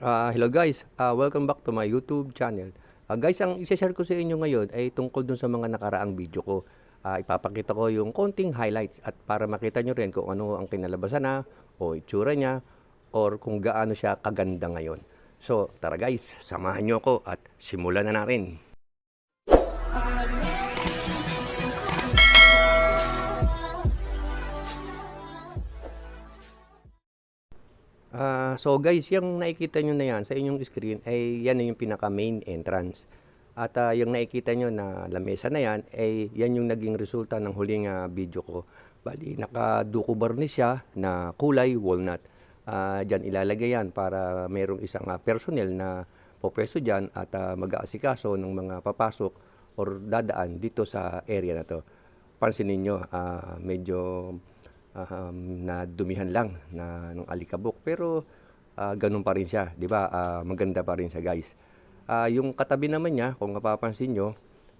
Ah, hello guys, Ah, welcome back to my YouTube channel. Ah, guys, ang i-share ko sa inyo ngayon ay tungkol dun sa mga nakaraang video ko. Ah, ipapakita ko yung konting highlights at para makita nyo rin kung ano ang kinalabasan na o itsura niya or kung gaano siya kaganda ngayon. So, tara guys, samahan nyo ako at simulan na natin. So guys, yung nakikita nyo na yan sa inyong screen ay yan na yung pinaka main entrance. At ah, yung nakikita nyo na lamesa na yan ay yan yung naging resulta ng huling ah, video ko. Bali, naka-duco varnish siya na kulay walnut. Ah, diyan ilalagay yan para merong isang ah, personnel na popwesto dyan at ah, mag-aasikaso ng mga papasok or dadaan dito sa area na to. Pansinin nyo, ah, medyo um, na dumihan lang na ng alikabok pero ah, ganun pa rin siya, 'di ba? Ah, maganda pa rin siya, guys. Ah, yung katabi naman niya, kung mapapansin nyo,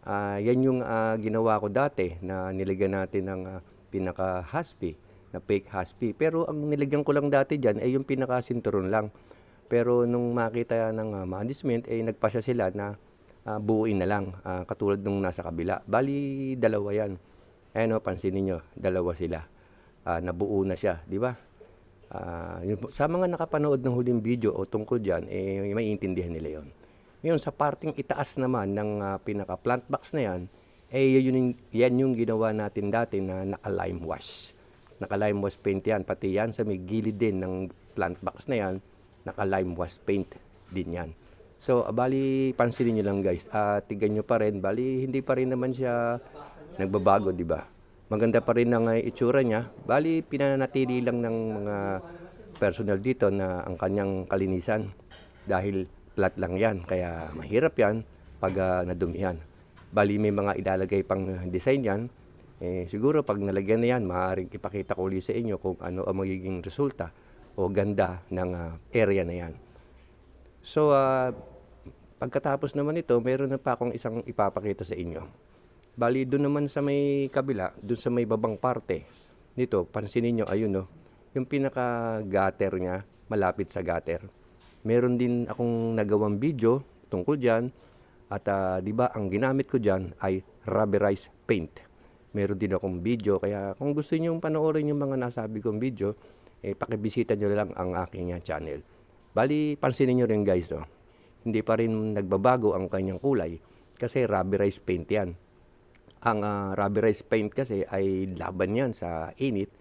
ah, yan yung ah, ginawa ko dati na nilagyan natin ng ah, pinaka haspi, na fake haspi. Pero ang nilagyan ko lang dati diyan ay yung pinaka sinturon lang. Pero nung makita ng uh, management ay nagpasya sila na ah, buuin na lang ah, katulad nung nasa kabila. Bali dalawa 'yan. Ano pansinin niyo, dalawa sila ah, nabuo na siya, di ba? Ah, yun po- sa mga nakapanood ng huling video o tungkol dyan, eh, maiintindihan nila yon. Ngayon, sa parting itaas naman ng ah, pinaka-plant box na yan, eh, yun yung, yan yung ginawa natin dati na naka-lime wash. Naka-lime wash paint yan, pati yan sa may gilid din ng plant box na yan, naka-lime wash paint din yan. So, ah, bali, pansinin nyo lang guys, at tigan nyo pa rin, bali, hindi pa rin naman siya nagbabago, di ba? Maganda pa rin ang uh, itsura niya. Bali, pinananatili lang ng mga personnel dito na ang kanyang kalinisan dahil flat lang yan. Kaya mahirap yan pag uh, nadumihan. Bali, may mga ilalagay pang design yan. Eh, siguro pag nalagyan na yan, maaaring ipakita ko ulit sa inyo kung ano ang magiging resulta o ganda ng uh, area na yan. So, uh, pagkatapos naman ito, meron na pa akong isang ipapakita sa inyo. Bali, doon naman sa may kabila, doon sa may babang parte, nito, pansinin nyo, ayun no, yung pinaka-gutter niya, malapit sa gutter. Meron din akong nagawang video tungkol dyan, at ah, di ba, ang ginamit ko dyan ay rubberized paint. Meron din akong video, kaya kung gusto niyo panoorin yung mga nasabi kong video, eh, pakibisita nyo lang ang aking ah, channel. Bali, pansinin nyo rin guys, no? hindi pa rin nagbabago ang kanyang kulay kasi rubberized paint yan. Ang ah, rubberized paint kasi ay laban yan sa init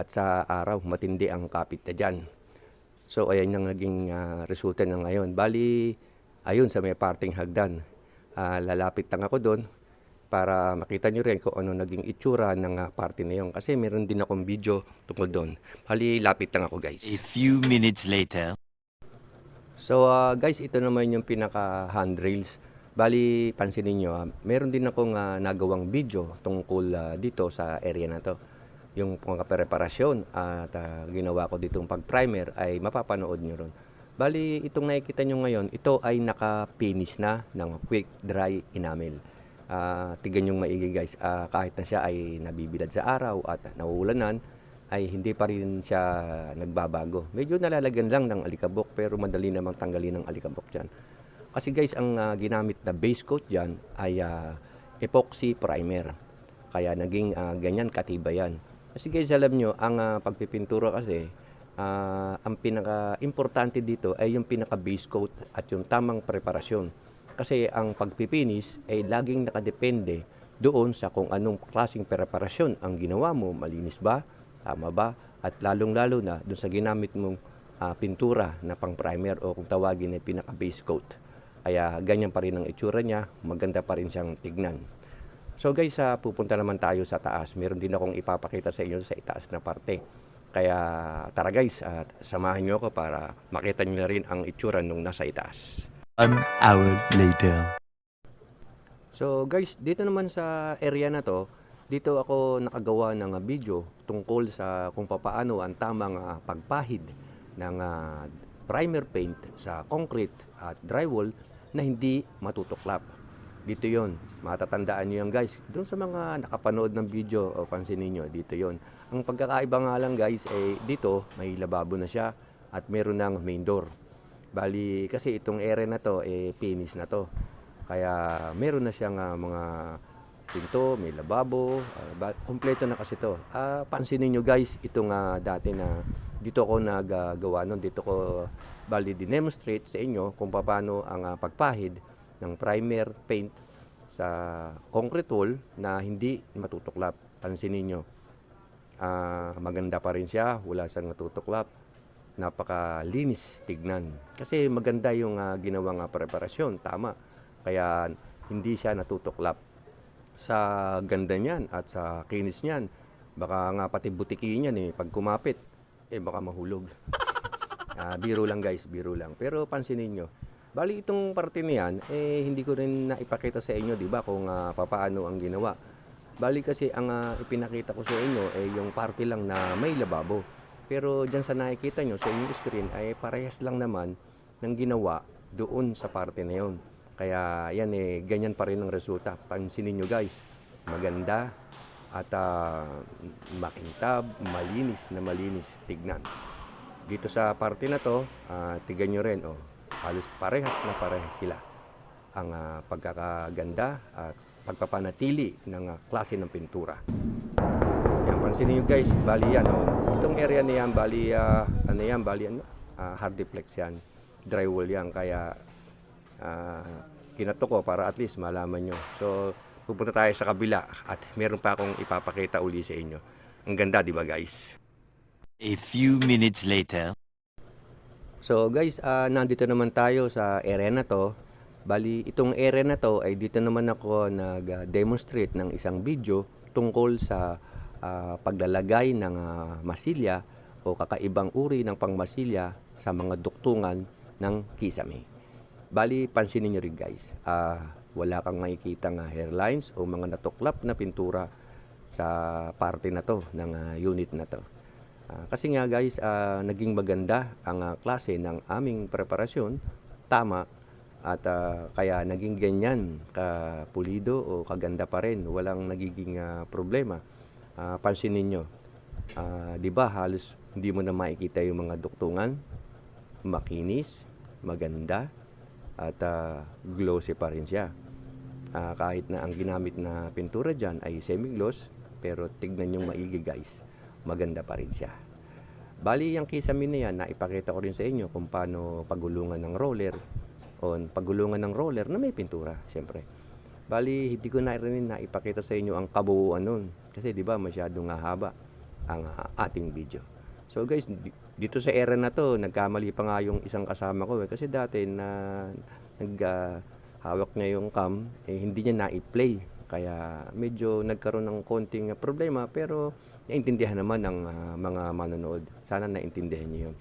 at sa araw. Matindi ang kapit na dyan. So, ayan yung naging ah, resulta na ngayon. Bali, ayun sa may parting hagdan. Ah, lalapit lang ako doon para makita nyo rin kung ano naging itsura ng ah, party na yun. Kasi meron din akong video tungkol doon. Bali, lapit lang ako guys. A few minutes later. So ah, guys, ito naman yung pinaka handrails. Bali, pansinin niyo, ah, meron din akong ah, nagawang video tungkol ah, dito sa area na to. Yung mga preparasyon at ah, ginawa ko ditong pag-primer ay mapapanood niyo ron. Bali, itong nakikita niyo ngayon, ito ay naka-finish na ng quick dry enamel. Ah, tigan yung maigi guys, Ah, kahit na siya ay nabibilad sa araw at nauulanan, ay hindi pa rin siya nagbabago. Medyo nalalagyan lang ng alikabok pero madali namang tanggalin ng alikabok dyan. Kasi guys, ang ah, ginamit na base coat dyan ay ah, epoxy primer. Kaya naging ah, ganyan katibay yan. Kasi guys, alam nyo, ang ah, pagpipintura kasi, ah, ang pinaka-importante dito ay yung pinaka-base coat at yung tamang preparasyon. Kasi ang pagpipinis ay laging nakadepende doon sa kung anong klaseng preparasyon ang ginawa mo. Malinis ba? Tama ba? At lalong-lalo na doon sa ginamit mong ah, pintura na pang primer o kung tawagin ay pinaka-base coat. Kaya ganyan pa rin ang itsura niya, maganda pa rin siyang tignan. So guys, ah, pupunta naman tayo sa taas. Meron din akong ipapakita sa inyo sa itaas na parte. Kaya tara guys, at samahan niyo ako para makita niyo na rin ang itsura nung nasa itaas. One hour later. So guys, dito naman sa area na to, dito ako nakagawa ng ah, video tungkol sa kung paano ang tamang ah, pagpahid ng ah, primer paint sa concrete at drywall na hindi matutuklap. Dito yon matatandaan nyo yan guys. Doon sa mga nakapanood ng video, o pansinin nyo, dito yon Ang pagkakaiba nga lang guys, eh, dito may lababo na siya at meron ng main door. Bali, kasi itong area na to, eh, finish na to. Kaya meron na siyang ah, mga pinto, may lababo, ba- kompleto na kasi to. Ah, pansinin nyo guys, itong ah, dati na dito ako nagagawa nun, dito ko bali dinemonstrate sa inyo kung paano ang ah, pagpahid ng primer paint sa concrete wall na hindi matutuklap. Pansinin nyo. Ah, maganda pa rin siya, wala siyang natutuklap. Napakalinis tignan. Kasi maganda yung ah, ginawang ah, preparasyon, tama. Kaya hindi siya natutuklap sa ganda niyan at sa kinis niyan. Baka nga pati butiki niyan eh, pag kumapit, eh baka mahulog. Ah, biro lang guys, biro lang. Pero pansinin nyo, bali itong parte niyan, eh hindi ko rin naipakita sa inyo, di ba, kung ah, papaano ang ginawa. Bali kasi ang ah, ipinakita ko sa inyo ay yung parte lang na may lababo. Pero dyan sa nakikita nyo sa inyong screen ay parehas lang naman ng ginawa doon sa parte na yun. Kaya yan eh, ganyan pa rin ang resulta. Pansinin nyo guys, maganda at ah, makintab, malinis na malinis tignan. Dito sa parte na to, ah, tignan nyo rin, oh, halos parehas na parehas sila. Ang ah, pagkakaganda at pagpapanatili ng ah, klase ng pintura. Yan, pansinin nyo guys, bali yan, oh. Itong area na yan, bali, ah, ano yan, bali, ano, ah, hardiplex yan. Drywall yan, kaya ah, kinato ko para at least malaman nyo. So, pupunta tayo sa kabila at meron pa akong ipapakita uli sa inyo. Ang ganda, di ba guys? A few minutes later. So guys, ah, nandito naman tayo sa area na to. Bali, itong area na to ay dito naman ako nag-demonstrate ng isang video tungkol sa ah, paglalagay ng ah, masilya o kakaibang uri ng pangmasilya sa mga duktungan ng kisame. Bali, pansinin nyo rin guys, ah, wala kang makikita nga hairlines o mga natuklap na pintura sa parte na to ng ah, unit na to. Ah, kasi nga guys, ah, naging maganda ang ah, klase ng aming preparasyon, tama, at ah, kaya naging ganyan kapulido o kaganda pa rin, walang nagiging ah, problema. Ah, pansinin nyo, ah, di ba halos hindi mo na makikita yung mga duktungan, makinis, maganda, at ah, glossy pa rin siya. Ah, kahit na ang ginamit na pintura dyan ay semi-gloss, pero tignan yung maigi guys, maganda pa rin siya. Bali, yung kisame na yan, naipakita ko rin sa inyo kung paano pagulungan ng roller o pagulungan ng roller na may pintura, siyempre. Bali, hindi ko na rin naipakita sa inyo ang kabuuan nun. Kasi di ba masyadong haba ang ah, ating video. So guys, di- dito sa era na to, nagkamali pa nga yung isang kasama ko. Eh. Kasi dati na nag ah, hawak niya yung cam, eh, hindi niya na-play. Kaya medyo nagkaroon ng konting problema pero naintindihan naman ng ah, mga manonood. Sana naintindihan niyo yun.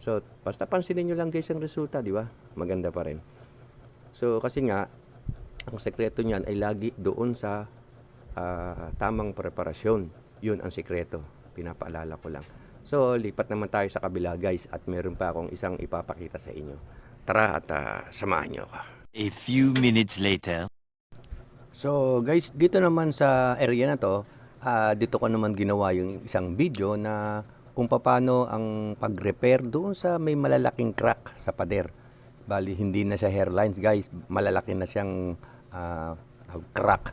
So, basta pansinin nyo lang guys ang resulta, di ba? Maganda pa rin. So, kasi nga, ang sekreto niyan ay lagi doon sa ah, tamang preparasyon. Yun ang sekreto. Pinapaalala ko lang. So, lipat naman tayo sa kabila guys at meron pa akong isang ipapakita sa inyo. Tara at ah, samahan nyo ako. A few minutes later. So guys, dito naman sa area na to, ah, dito ko naman ginawa yung isang video na kung paano ang pag-repair doon sa may malalaking crack sa pader. Bali, hindi na siya hairlines guys, malalaki na siyang ah, crack.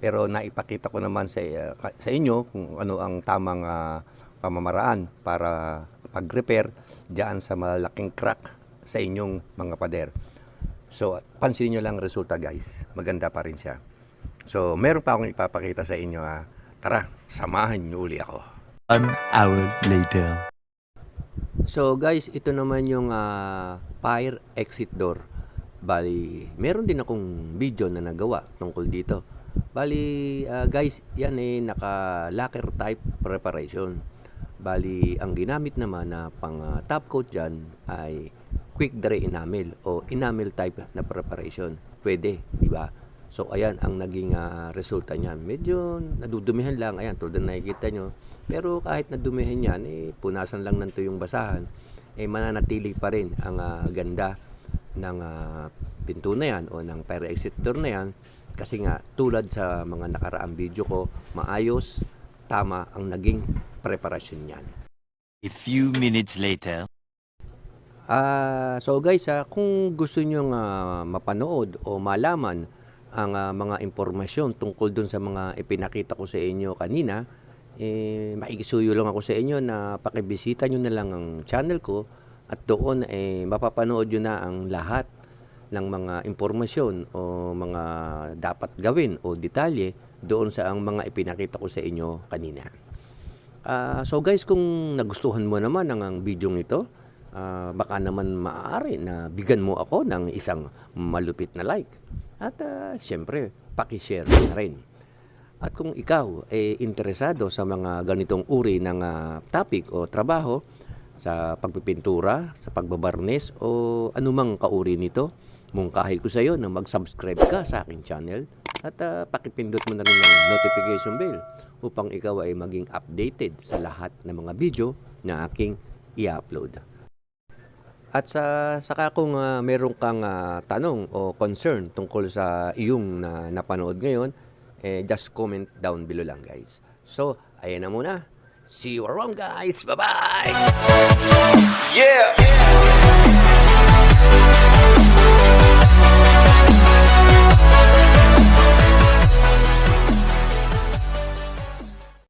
Pero naipakita ko naman sa, ka- sa inyo kung ano ang tamang ah, pamamaraan para pag-repair diyan sa malalaking crack sa inyong mga pader. So, pansinin nyo lang ang resulta guys. Maganda pa rin siya. So, meron pa akong ipapakita sa inyo ha. Tara, samahan nyo uli ako. One hour later. So guys, ito naman yung ah, fire exit door. Bali, meron din akong video na nagawa tungkol dito. Bali, ah, guys, yan eh naka lacquer type preparation. Bali, ang ginamit naman na pang ah, top coat dyan ay quick dry enamel o enamel type na preparation. Pwede, di ba? So, ayan ang naging ah, resulta niyan. Medyo nadudumihan lang. Ayan, tulad na nakikita nyo. Pero kahit nadumihan yan, eh, punasan lang ng tuyong basahan, eh, mananatili pa rin ang ah, ganda ng ah, pinto na yan o ng fire exit door na yan. Kasi nga, tulad sa mga nakaraang video ko, maayos, tama ang naging preparasyon niyan. A few minutes later. Ah, so guys, ah, kung gusto niyo nga mapanood o malaman ang ah, mga impormasyon tungkol dun sa mga ipinakita ko sa inyo kanina, eh, makikisuyo lang ako sa inyo na pakibisita nyo na lang ang channel ko at doon eh, mapapanood nyo na ang lahat ng mga impormasyon o mga dapat gawin o detalye doon sa ang mga ipinakita ko sa inyo kanina. Ah, so guys, kung nagustuhan mo naman ang, ang video ito, ah, baka naman maaari na bigyan mo ako ng isang malupit na like. At ah, siyempre, pakishare na rin. At kung ikaw ay interesado sa mga ganitong uri ng ah, topic o trabaho, sa pagpipintura, sa pagbabarnes o anumang kauri nito, mungkahi ko sa iyo na mag-subscribe ka sa aking channel at ah, pakipindot mo na rin ng notification bell upang ikaw ay maging updated sa lahat ng mga video na aking i-upload. At sa saka kung ah, meron kang ah, tanong o concern tungkol sa iyong na napanood ngayon, eh, just comment down below lang guys. So, ayan na muna. See you around guys. Bye-bye! Yeah.